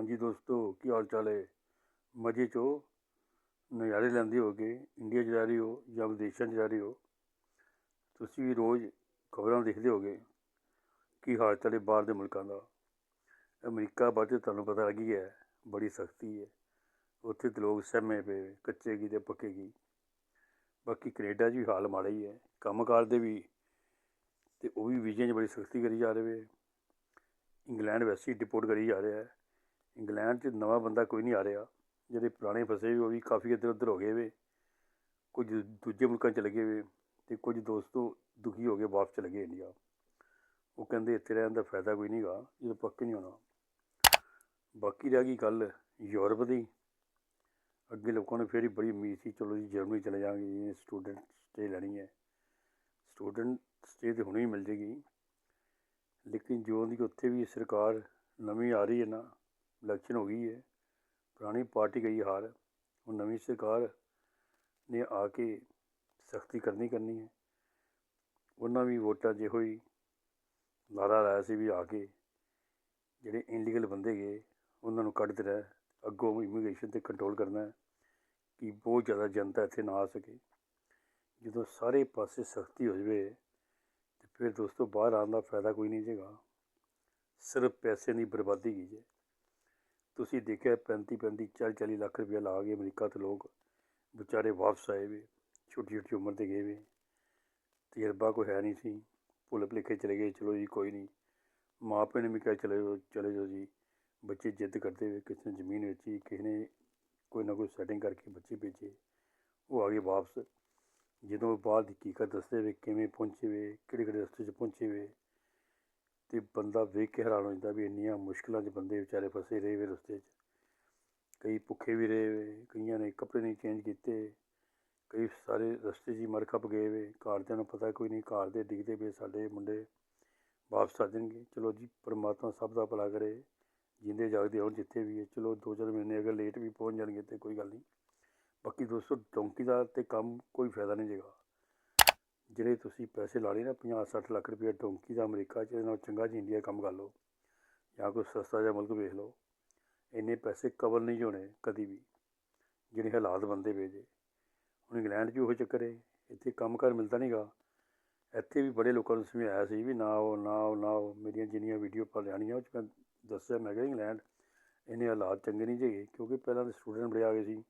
ਹਾਂਜੀ ਦੋਸਤੋ, ਕੀ ਹਾਲ ਚਾਲ ਹੈ? ਮਜ਼ੇ 'ਚ ਹੋ? ਨਜ਼ਾਰੇ ਲੈਂਦੇ ਹੋਗੇ ਇੰਡੀਆ 'ਚ ਜਾ ਰਹੇ ਹੋ ਜਾਂ ਵਿਦੇਸ਼ਾਂ 'ਚ ਜਾ ਰਹੇ ਹੋ? ਤੁਸੀਂ ਵੀ ਰੋਜ਼ ਖਬਰਾਂ ਦੇਖਦੇ ਹੋਗੇ ਕੀ ਹਾਲ ਚਾਲ ਹੈ ਬਾਹਰ ਦੇ ਮੁਲਕਾਂ ਦਾ। ਅਮਰੀਕਾ ਬਾਰੇ ਤੁਹਾਨੂੰ ਪਤਾ ਲੱਗੀ ਹੈ ਬੜੀ ਸਖਤੀ ਹੈ। ਉੱਥੇ ਤੇ ਲੋਕ ਸਹਿਮੇ ਪਏ ਕੱਚੇ ਕੀ ਤੇ ਪੱਕੇ ਕੀ ਬਾਕੀ ਕੈਨੇਡਾ 'ਚ ਵੀ ਹਾਲ ਮਾੜਾ ਹੀ ਹੈ, ਕੰਮਕਾਰ ਦੇ ਵੀ। ਤੇ ਉਹ ਵੀ ਵੀਜ਼ੇ 'ਚ ਬੜੀ ਸਖਤੀ ਕਰੀ ਜਾ ਰਹੇ ਵੇ ਇੰਗਲੈਂਡ ਵੈਸੇ ਹੀ ਡਿਪੋਰਟ ਕਰੀ ਜਾ ਰਿਹਾ ਹੈ। ਇੰਗਲੈਂਡ 'ਚ ਨਵਾਂ ਬੰਦਾ ਕੋਈ ਨਹੀਂ ਆ ਰਿਹਾ। ਜਿਹੜੇ ਪੁਰਾਣੇ ਫਸੇ ਵੀ ਉਹ ਵੀ ਕਾਫੀ ਇੱਧਰ ਉੱਧਰ ਹੋ ਗਏ ਵੇ। ਕੁਝ ਦੂਜੇ ਮੁਲਕਾਂ 'ਚ ਚਲੇ ਗਏ ਵੇ ਅਤੇ ਕੁਝ ਦੋਸਤੋ ਦੁਖੀ ਹੋ ਕੇ ਵਾਪਸ ਚਲੇ ਗਏ ਇੰਡੀਆ। ਉਹ ਕਹਿੰਦੇ ਇੱਥੇ ਰਹਿਣ ਦਾ ਫਾਇਦਾ ਕੋਈ ਨਹੀਂਗਾ ਜਦੋਂ ਪੱਕ ਨਹੀਂ ਹੋਣਾ। ਬਾਕੀ ਰਹਿ ਗਈ ਗੱਲ ਯੂਰਪ ਦੀ। ਅੱਗੇ ਲੋਕਾਂ ਨੂੰ ਫਿਰ ਹੀ ਬੜੀ ਉਮੀਦ ਸੀ, ਚਲੋ ਜੀ, ਜਰਮਨੀ ਚਲੇ ਜਾਵਾਂਗੇ ਸਟੂਡੈਂਟ ਸਟੇ ਲੈਣੀ ਹੈ। ਸਟੂਡੈਂਟ ਸਟੇ ਤੇ ਹੁਣੇ ਹੀ ਮਿਲ ਜੇਗੀ। ਲੇਕਿਨ ਜੋ ਦੀ ਉੱਥੇ ਵੀ ਸਰਕਾਰ ਨਵੀਂ ਆ ਰਹੀ ਹੈ ਨਾ ਇਲੈਕਸ਼ਨ ਹੋ ਗਈ ਹੈ। ਪੁਰਾਣੀ ਪਾਰਟੀ ਗਈ ਹਾਰ। ਹੁਣ ਨਵੀਂ ਸਰਕਾਰ ਨੇ ਆ ਕੇ ਸਖਤੀ ਕਰਨੀ ਕਰਨੀ ਹੈ। ਉਹਨਾਂ ਵੀ ਵੋਟਾਂ ਜਿਹੋ ਹੀ ਨਾਰਾ ਲਾਇਆ ਸੀ ਵੀ ਆ ਕੇ ਜਿਹੜੇ ਇਨਲੀਗਲ ਬੰਦੇ ਗਏ, ਉਹਨਾਂ ਨੂੰ ਕੱਢ ਦੇਣਾ ਅੱਗੋਂ ਇਮੀਗ੍ਰੇਸ਼ਨ 'ਤੇ ਕੰਟਰੋਲ ਕਰਨਾ ਕਿ ਬਹੁਤ ਜ਼ਿਆਦਾ ਜਨਤਾ ਇੱਥੇ ਨਾ ਆ ਸਕੇ। ਜਦੋਂ ਸਾਰੇ ਪਾਸੇ ਸਖਤੀ ਹੋ ਜਾਵੇ ਤੇ ਫਿਰ ਦੋਸਤੋ ਬਾਹਰ ਆਉਣ ਦਾ ਫਾਇਦਾ ਕੋਈ ਨਹੀਂ ਜੇਗਾ ਸਿਰਫ ਪੈਸੇ ਦੀ ਬਰਬਾਦੀ ਕੀ ਜੇ ਤੁਸੀਂ ਦੇਖਿਆ 35 35 40 40 ਲੱਖ ਰੁਪਏ ਲਾ ਕੇ ਅਮਰੀਕਾ ਤੋਂ ਲੋਕ ਵਿਚਾਰੇ ਵਾਪਸ ਆਏ ਵੇ, ਛੋਟੀ ਛੋਟੀ ਉਮਰ ਦੇ ਗਏ ਵੇ। ਤਜਰਬਾ ਕੋਈ ਹੈ ਨਹੀਂ ਸੀ। ਭੁੱਲ ਭੁਲੇਖੇ ਚਲੇ ਗਏ, ਚਲੋ ਜੀ ਕੋਈ ਨਹੀਂ। ਮਾਂ ਪਿਓ ਨੇ ਵੀ ਕਿਹਾ, ਚਲੇ ਜਾਓ ਚਲੇ ਜਾਓ ਜੀ। ਬੱਚੇ ਜਿੱਦ ਕਰਦੇ ਹੋਏ ਕਿਸੇ ਨੇ ਜ਼ਮੀਨ ਵੇਚੀ, ਕਿਸੇ ਨੇ ਕੋਈ ਨਾ ਕੋਈ ਸੈਟਿੰਗ ਕਰਕੇ ਬੱਚੇ ਭੇਜੇ। ਉਹ ਆ ਗਏ ਵਾਪਸ। ਜਦੋਂ ਬਾਹਰ ਦੀ ਹਕੀਕਤ ਦੱਸਦੇ ਵੇ, ਕਿਵੇਂ ਪਹੁੰਚੇ ਵੇ ਕਿਹੜੇ ਕਿਹੜੇ ਰਸਤੇ 'ਚ ਪਹੁੰਚੇ ਵੇ ਤੇ ਬੰਦਾ ਵੇਖ ਕੇ ਹੈਰਾਨ ਹੋ ਜਾਂਦਾ ਵੀ ਇੰਨੀਆਂ ਮੁਸ਼ਕਲਾਂ 'ਚ ਬੰਦੇ ਵਿਚਾਰੇ ਫਸੇ ਰਹੇ ਵੇ ਰਸਤੇ 'ਚ। ਕਈ ਭੁੱਖੇ ਵੀ ਰਹੇ ਵੇ, ਕਈਆਂ ਨੇ ਕੱਪੜੇ ਨਹੀਂ ਚੇਂਜ ਕੀਤੇ, ਕਈ ਸਾਰੇ ਰਸਤੇ 'ਚ ਹੀ ਮਰ ਖੱਪ ਗਏ ਵੇ। ਘਰਦਿਆਂ ਨੂੰ ਪਤਾ ਕੋਈ ਨਹੀਂ, ਘਰ ਦੇ ਡਿੱਗਦੇ ਪਏ ਸਾਡੇ ਮੁੰਡੇ ਵਾਪਸ ਆ ਜਾਣਗੇ। ਚਲੋ ਜੀ, ਪਰਮਾਤਮਾ ਸਭ ਦਾ ਭਲਾ ਕਰੇ, ਜਿੰਦੇ ਜਾਗਦੇ ਆਉਣ ਜਿੱਥੇ ਵੀ ਹੈ। ਚਲੋ ਦੋ ਚਾਰ ਮਹੀਨੇ ਅਗਰ ਲੇਟ ਵੀ ਪਹੁੰਚ ਜਾਣਗੇ ਤੇ ਕੋਈ ਗੱਲ ਨਹੀਂ। ਬਾਕੀ ਦੋਸਤੋ ਡੌਂਕੀ ਦਾ ਤੇ ਕੰਮ ਕੋਈ ਫਾਇਦਾ ਨਹੀਂ ਜੇਗਾ ਜਿਹੜੇ ਤੁਸੀਂ ਪੈਸੇ ਲਾ ਲਏ ਨਾ 50 60 ਲੱਖ ਰੁਪਏ ਡੋਂਕੀ ਦਾ ਅਮਰੀਕਾ 'ਚ ਨਾਲ ਚੰਗਾ ਜੀ ਇੰਡੀਆ ਕੰਮ ਕਰ ਲਓ, ਜਾਂ ਕੋਈ ਸਸਤਾ ਜਿਹਾ ਮੁਲਕ ਵੇਖ ਲਓ, ਇੰਨੇ ਪੈਸੇ ਕਵਰ ਨਹੀਂ ਹੋਣੇ ਕਦੀ ਵੀ, ਜਿਹੜੇ ਹਾਲਾਤ ਬੰਦੇ ਵੇ ਜੇ। ਹੁਣ ਇੰਗਲੈਂਡ 'ਚ ਉਹ ਚੱਕਰ ਹੈ ਇੱਥੇ ਕੰਮ ਕਰ ਮਿਲਦਾ ਨਹੀਂਗਾ ਇੱਥੇ ਵੀ ਬੜੇ ਲੋਕਾਂ ਨੂੰ ਸਮਝਾਇਆ ਸੀ ਵੀ ਨਾ ਉਹ ਨਾ ਉਹ ਨਾ ਉਹ, ਮੇਰੀਆਂ ਜਿੰਨੀਆਂ ਵੀਡੀਓ ਪਾ ਲਿਆਣੀਆਂ ਉਹ 'ਚ ਮੈਂ ਦੱਸਿਆ, ਮੈਂ ਕਿਹਾ ਇੰਗਲੈਂਡ ਇੰਨੇ ਹਾਲਾਤ ਚੰਗੇ ਨਹੀਂ ਜੇਗੇ ਕਿਉਂਕਿ ਪਹਿਲਾਂ ਦੇ ਸਟੂਡੈਂਟ ਬੜੇ ਆ ਗਏ ਸੀ,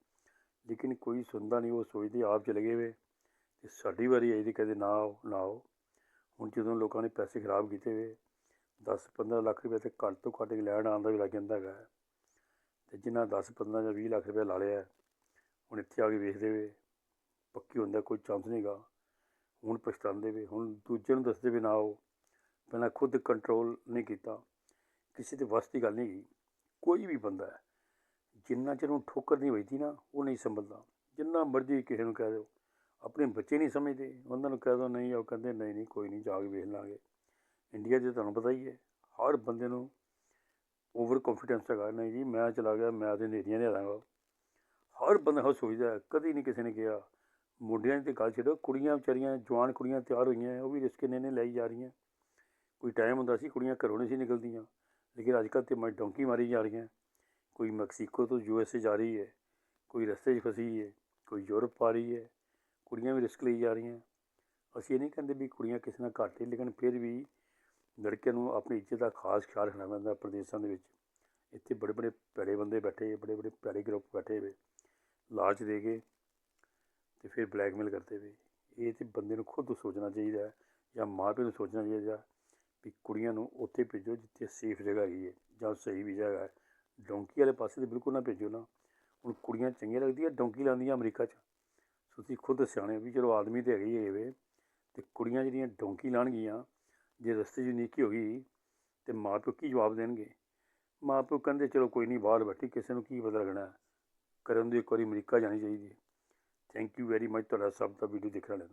ਲੇਕਿਨ ਕੋਈ ਸੁਣਦਾ ਨਹੀਂ ਉਹ ਸੋਚਦੇ ਆਪ ਚਲੇ ਗਏ ਵੇ। ਤੇ ਸਾਡੀ ਵਾਰੀ ਆਈ ਦੀ ਕਹਿੰਦੇ ਨਾ ਆਓ ਨਾ ਆਓ। ਹੁਣ ਜਦੋਂ ਲੋਕਾਂ ਨੇ ਪੈਸੇ ਖਰਾਬ ਕੀਤੇ ਵੇ 10 15 ਲੱਖ ਰੁਪਏ ਤੇ ਘੱਟ ਤੋਂ ਘੱਟ ਇੰਗਲੈਂਡ ਆਉਣ ਦਾ ਵੀ ਲੱਗ ਜਾਂਦਾ ਹੈਗਾ। ਤੇ ਜਿਨ੍ਹਾਂ 10 15 ਜਾਂ 20 ਲੱਖ ਰੁਪਏ ਲਾ ਲਿਆ, ਹੁਣ ਇੱਥੇ ਆ ਕੇ ਵੇਖਦੇ ਵੇ, ਪੱਕੀ ਹੁੰਦਾ ਕੋਈ ਚਾਂਸ ਨਹੀਂਗਾ ਹੁਣ ਪਛਤਾਉਂਦੇ ਵੇ, ਹੁਣ ਦੂਜੇ ਨੂੰ ਦੱਸਦੇ ਵੀ ਨਾ ਆਓ। ਪਹਿਲਾਂ ਖੁਦ ਕੰਟਰੋਲ ਨਹੀਂ ਕੀਤਾ। ਕਿਸੇ ਦੇ ਵੱਸ ਦੀ ਗੱਲ ਨਹੀਂ ਗਈ ਕੋਈ ਵੀ ਬੰਦਾ ਹੈ, ਜਿੰਨਾ ਚਿਰ ਨੂੰ ਠੋਕਰ ਨਹੀਂ ਵੱਜਦੀ ਨਾ, ਉਹ ਨਹੀਂ ਸੰਭਲਦਾ। ਜਿੰਨਾ ਮਰਜ਼ੀ ਕਿਸੇ ਨੂੰ ਕਹਿ ਦਿਓ। ਆਪਣੇ ਬੱਚੇ ਨਹੀਂ ਸਮਝਦੇ। ਉਹਨਾਂ ਨੂੰ ਕਹਿ ਦੋ, ਨਹੀਂ, ਉਹ ਕਹਿੰਦੇ, ਨਹੀਂ ਨਹੀਂ, ਕੋਈ ਨਹੀਂ, ਜਾ ਕੇ ਵੇਖ ਲਾਂਗੇ। ਇੰਡੀਆ 'ਚ ਤੁਹਾਨੂੰ ਪਤਾ ਹੀ ਹੈ, ਹਰ ਬੰਦੇ ਨੂੰ ਓਵਰ ਕੌਨਫੀਡੈਂਸ ਹੈਗਾ। ਨਹੀਂ ਜੀ, ਮੈਂ ਚਲਾ ਗਿਆ, ਮੈਂ ਤੇ ਨੇਰੀਆਂ ਨਹੀਂ ਦਾਂਗਾ। ਹਰ ਬੰਦਾ ਹੋ ਸੋਚਦਾ ਕਦੀ ਨਹੀਂ ਕਿਸੇ ਨੇ ਕਿਹਾ, ਮੁੰਡਿਆਂ ਦੀ ਤੇ ਗੱਲ ਛੱਡੋ, ਕੁੜੀਆਂ ਵਿਚਾਰੀਆਂ, ਜਵਾਨ ਕੁੜੀਆਂ ਤਿਆਰ ਹੋਈਆਂ, ਉਹ ਵੀ ਰਿਸਕ ਨੇ ਨੇ ਲਈ ਜਾ ਰਹੀਆਂ। ਕੋਈ ਟਾਈਮ ਹੁੰਦਾ ਸੀ, ਕੁੜੀਆਂ ਘਰੋਂ ਨਹੀਂ ਸੀ ਨਿਕਲਦੀਆਂ, ਲੇਕਿਨ ਅੱਜ ਕੱਲ੍ਹ ਤੇ ਮੈਂ ਡੌਂਕੀ ਮਾਰੀ ਜਾ ਰਹੀਆਂ। ਕੋਈ ਮੈਕਸੀਕੋ ਤੋਂ ਯੂ ਐਸ ਏ ਜਾ ਰਹੀ ਹੈ, ਕੋਈ ਰਸਤੇ 'ਚ ਫਸੀ ਹੈ, ਕੋਈ ਯੂਰਪ ਆ ਰਹੀ ਹੈ ਕੁੜੀਆਂ ਵੀ ਰਿਸਕ ਲਈ ਜਾ ਰਹੀਆਂ। ਅਸੀਂ ਇਹ ਨਹੀਂ ਕਹਿੰਦੇ ਵੀ ਕੁੜੀਆਂ ਕਿਸੇ ਨਾਲ ਘੱਟ ਹੈ ਲੇਕਿਨ ਫਿਰ ਵੀ ਲੜਕਿਆਂ ਨੂੰ ਆਪਣੀ ਇੱਜ਼ਤ ਦਾ ਖਾਸ ਖਿਆਲ ਰੱਖਣਾ ਪੈਂਦਾ ਪ੍ਰਦੇਸ਼ਾਂ ਦੇ ਵਿੱਚ। ਇੱਥੇ ਬੜੇ ਬੜੇ ਭੈੜੇ ਬੰਦੇ ਬੈਠੇ, ਬੜੇ ਬੜੇ ਭੈੜੇ ਗਰੁੱਪ ਬੈਠੇ ਵੇ, ਲਾਲਚ ਦੇ ਕੇ ਤੇ ਫਿਰ ਬਲੈਕਮੇਲ ਕਰਦੇ ਵੇ। ਇਹ ਤੇ ਬੰਦੇ ਨੂੰ ਖੁਦ ਸੋਚਣਾ ਚਾਹੀਦਾ ਹੈ ਜਾਂ ਮਾਂ ਪਿਓ ਨੂੰ ਸੋਚਣਾ ਚਾਹੀਦਾ ਵੀ ਕੁੜੀਆਂ ਨੂੰ ਉੱਥੇ ਭੇਜੋ ਜਿੱਥੇ ਸੇਫ ਜਗ੍ਹਾ ਹੈਗੀ ਹੈ ਜਾਂ ਸਹੀ ਵੀ ਜਗ੍ਹਾ ਹੈ। ਡੋਂਕੀ ਵਾਲੇ ਪਾਸੇ ਤੇ ਬਿਲਕੁਲ ਨਾ ਭੇਜੋ ਨਾ। ਹੁਣ ਕੁੜੀਆਂ ਚੰਗੀਆਂ ਲੱਗਦੀਆਂ, ਡੋਂਕੀ ਲਾਉਂਦੀਆਂ ਅਮਰੀਕਾ 'ਚ। ਤੁਸੀਂ ਖੁਦ ਸਿਆਣੇ ਵੀ ਚਲੋ ਆਦਮੀ ਤੇ ਹੈਗੀ ਹੈ ਵੇ, ਤੇ ਕੁੜੀਆਂ ਜਿਹੜੀਆਂ ਡੋਂਕੀ ਲਾਣਗੀਆਂ, ਜੇ ਰਸਤੇ 'ਚ ਨੀਕੀ ਹੋ ਗਈ ਤੇ ਮਾਂ ਪਿਓ ਕੀ ਜਵਾਬ ਦੇਣਗੇ? ਮਾਂ ਪਿਓ ਕਹਿੰਦੇ ਚਲੋ ਕੋਈ ਨਹੀਂ, ਬਾਹਰ ਬੈਠੀ ਕਿਸੇ ਨੂੰ ਕੀ ਪਤਾ ਲੱਗਣਾ, ਕਰਨ ਦੀ ਇੱਕ ਵਾਰੀ ਅਮਰੀਕਾ ਜਾਣੀ ਚਾਹੀਦੀ ਹੈ ਥੈਂਕ ਯੂ ਵੈਰੀ ਮਚ ਤੁਹਾਡਾ ਸਭ ਦਾ ਵੀਡੀਓ ਦੇਖਣ ਵਾਲਿਆਂ